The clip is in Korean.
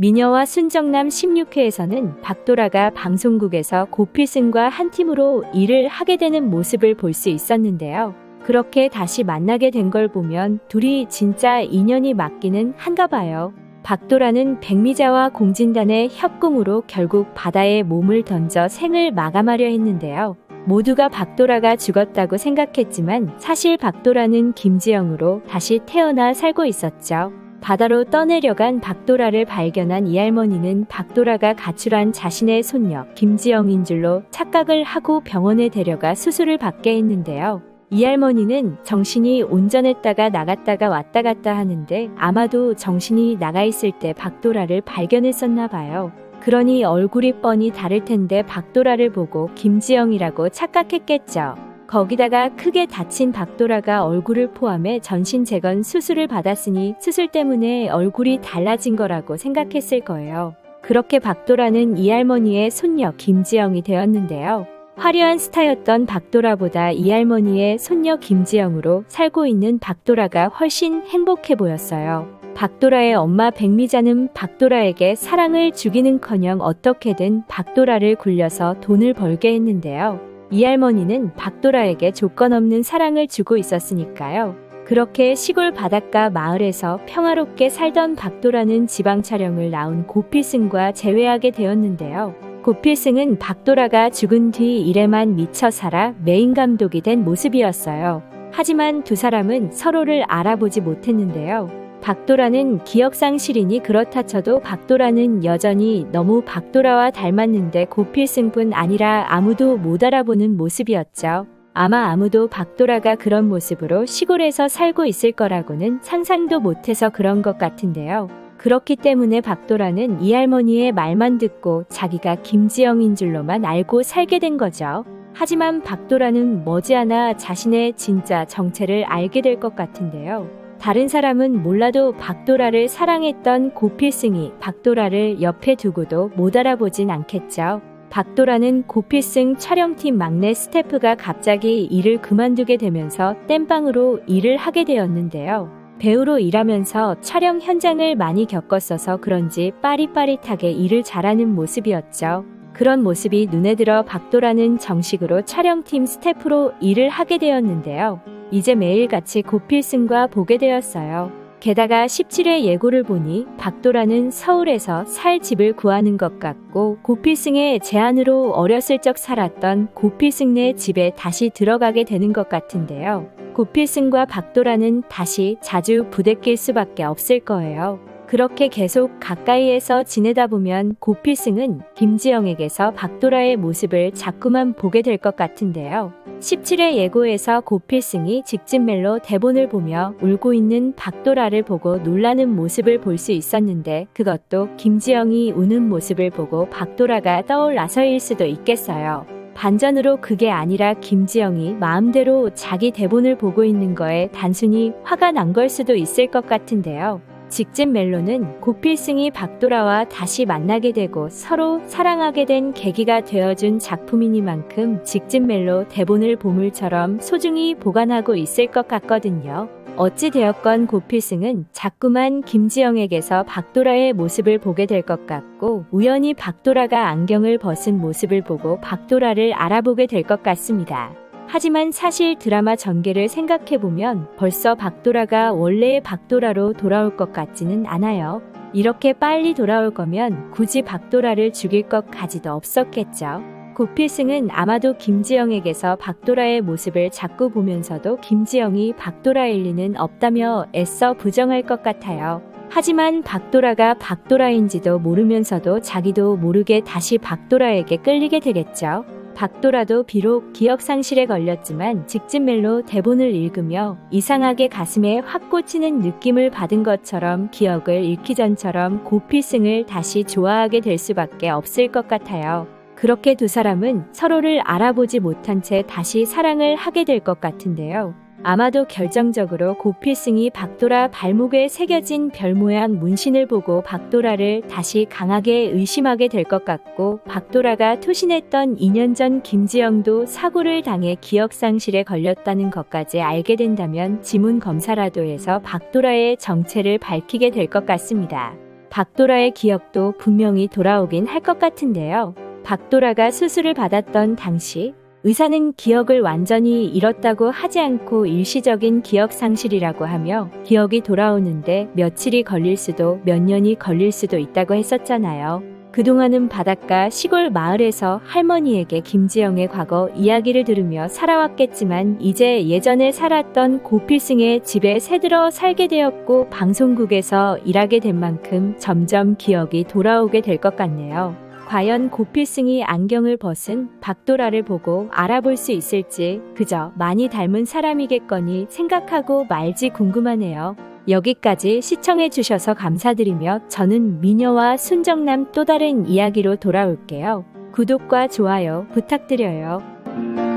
미녀와 순정남 16회에서는 박도라가 방송국에서 고필승과 한 팀으로 일을 하게 되는 모습을 볼 수 있었는데요. 그렇게 다시 만나게 된 걸 보면 둘이 진짜 인연이 맞기는 한가 봐요. 박도라는 백미자와 공진단의 협공으로 결국 바다에 몸을 던져 생을 마감하려 했는데요. 모두가 박도라가 죽었다고 생각했지만 사실 박도라는 김지영으로 다시 태어나 살고 있었죠. 바다로 떠내려간 박도라를 발견한 이 할머니는 박도라가 가출한 자신의 손녀 김지영인 줄로 착각을 하고 병원에 데려가 수술을 받게 했는데요. 이 할머니는 정신이 온전했다가 나갔다가 왔다 갔다 하는데 아마도 정신이 나가 있을 때 박도라를 발견했었나 봐요. 그러니 얼굴이 뻔히 다를 텐데 박도라를 보고 김지영이라고 착각했겠죠. 거기다가 크게 다친 박도라가 얼굴을 포함해 전신 재건 수술을 받았으니 수술 때문에 얼굴이 달라진 거라고 생각했을 거예요. 그렇게 박도라는 이 할머니의 손녀 김지영이 되었는데요. 화려한 스타였던 박도라보다 이 할머니의 손녀 김지영으로 살고 있는 박도라가 훨씬 행복해 보였어요. 박도라의 엄마 백미자는 박도라에게 사랑을 주기는커녕 어떻게든 박도라를 굴려서 돈을 벌게 했는데요. 이 할머니는 박도라에게 조건 없는 사랑을 주고 있었으니까요. 그렇게 시골 바닷가 마을에서 평화롭게 살던 박도라는 지방 촬영을 나온 고필승과 재회하게 되었는데요. 고필승은 박도라가 죽은 뒤 일에만 미쳐 살아 메인 감독이 된 모습이었어요. 하지만 두 사람은 서로를 알아보지 못했는데요. 박도라는 기억상실이니 그렇다 쳐도 박도라는 여전히 너무 박도라와 닮았는데 고필승뿐 아니라 아무도 못 알아보는 모습이었죠. 아마 아무도 박도라가 그런 모습으로 시골에서 살고 있을 거라고는 상상도 못해서 그런 것 같은데요. 그렇기 때문에 박도라는 이 할머니의 말만 듣고 자기가 김지영인 줄로만 알고 살게 된 거죠. 하지만 박도라는 머지않아 자신의 진짜 정체를 알게 될 것 같은데요. 다른 사람은 몰라도 박도라를 사랑했던 고필승이 박도라를 옆에 두고도 못 알아보진 않겠죠. 박도라는 고필승 촬영팀 막내 스태프가 갑자기 일을 그만두게 되면서 땜빵으로 일을 하게 되었는데요. 배우로 일하면서 촬영 현장을 많이 겪었어서 그런지 빠릿빠릿하게 일을 잘하는 모습이었죠. 그런 모습이 눈에 들어 박도라는 정식으로 촬영팀 스태프로 일을 하게 되었는데요. 이제 매일같이 고필승과 보게 되었어요. 게다가 17회 예고를 보니 박도라는 서울에서 살 집을 구하는 것 같고 고필승의 제안으로 어렸을 적 살았던 고필승네 집에 다시 들어가게 되는 것 같은데요. 고필승과 박도라는 다시 자주 부대낄 수밖에 없을 거예요. 그렇게 계속 가까이에서 지내다 보면 고필승은 김지영에게서 박도라의 모습을 자꾸만 보게 될 것 같은데요. 17회 예고에서 고필승이 직진 멜로 대본을 보며 울고 있는 박도라를 보고 놀라는 모습을 볼 수 있었는데 그것도 김지영이 우는 모습을 보고 박도라가 떠올라서일 수도 있겠어요. 반전으로 그게 아니라 김지영이 마음대로 자기 대본을 보고 있는 거에 단순히 화가 난 걸 수도 있을 것 같은데요. 직진 멜로는 고필승이 박도라와 다시 만나게 되고 서로 사랑하게 된 계기가 되어준 작품이니만큼 직진 멜로 대본을 보물처럼 소중히 보관하고 있을 것 같거든요. 어찌 되었건 고필승은 자꾸만 김지영에게서 박도라의 모습을 보게 될 것 같고 우연히 박도라가 안경을 벗은 모습을 보고 박도라를 알아보게 될 것 같습니다. 하지만 사실 드라마 전개를 생각해보면 벌써 박도라가 원래의 박도라로 돌아올 것 같지는 않아요. 이렇게 빨리 돌아올 거면 굳이 박도라를 죽일 것까지도 없었겠죠. 고필승은 아마도 김지영에게서 박도라의 모습을 자꾸 보면서도 김지영이 박도라일 리는 없다며 애써 부정할 것 같아요. 하지만 박도라가 박도라인지도 모르면서도 자기도 모르게 다시 박도라에게 끌리게 되겠죠. 박도라도 비록 기억 상실에 걸렸지만 직진멜로 대본을 읽으며 이상하게 가슴에 확 꽂히는 느낌을 받은 것처럼 기억을 잃기 전처럼 고필승을 다시 좋아하게 될 수밖에 없을 것 같아요. 그렇게 두 사람은 서로를 알아보지 못한 채 다시 사랑을 하게 될 것 같은데요. 아마도 결정적으로 고필승이 박도라 발목에 새겨진 별 모양 문신을 보고 박도라를 다시 강하게 의심하게 될 것 같고 박도라가 투신했던 2년 전 김지영도 사고를 당해 기억상실에 걸렸다는 것까지 알게 된다면 지문 검사라도 해서 박도라의 정체를 밝히게 될 것 같습니다. 박도라의 기억도 분명히 돌아오긴 할 것 같은데요. 박도라가 수술을 받았던 당시 의사는 기억을 완전히 잃었다고 하지 않고 일시적인 기억 상실이라고 하며 기억이 돌아오는데 며칠이 걸릴 수도 몇 년이 걸릴 수도 있다고 했었잖아요. 그동안은 바닷가 시골 마을에서 할머니에게 김지영의 과거 이야기를 들으며 살아왔겠지만 이제 예전에 살았던 고필승의 집에 새들어 살게 되었고 방송국에서 일하게 된 만큼 점점 기억이 돌아오게 될 것 같네요. 과연 고필승이 안경을 벗은 박도라를 보고 알아볼 수 있을지 그저 많이 닮은 사람이겠거니 생각하고 말지 궁금하네요. 여기까지 시청해주셔서 감사드리며 저는 미녀와 순정남 또 다른 이야기로 돌아올게요. 구독과 좋아요 부탁드려요.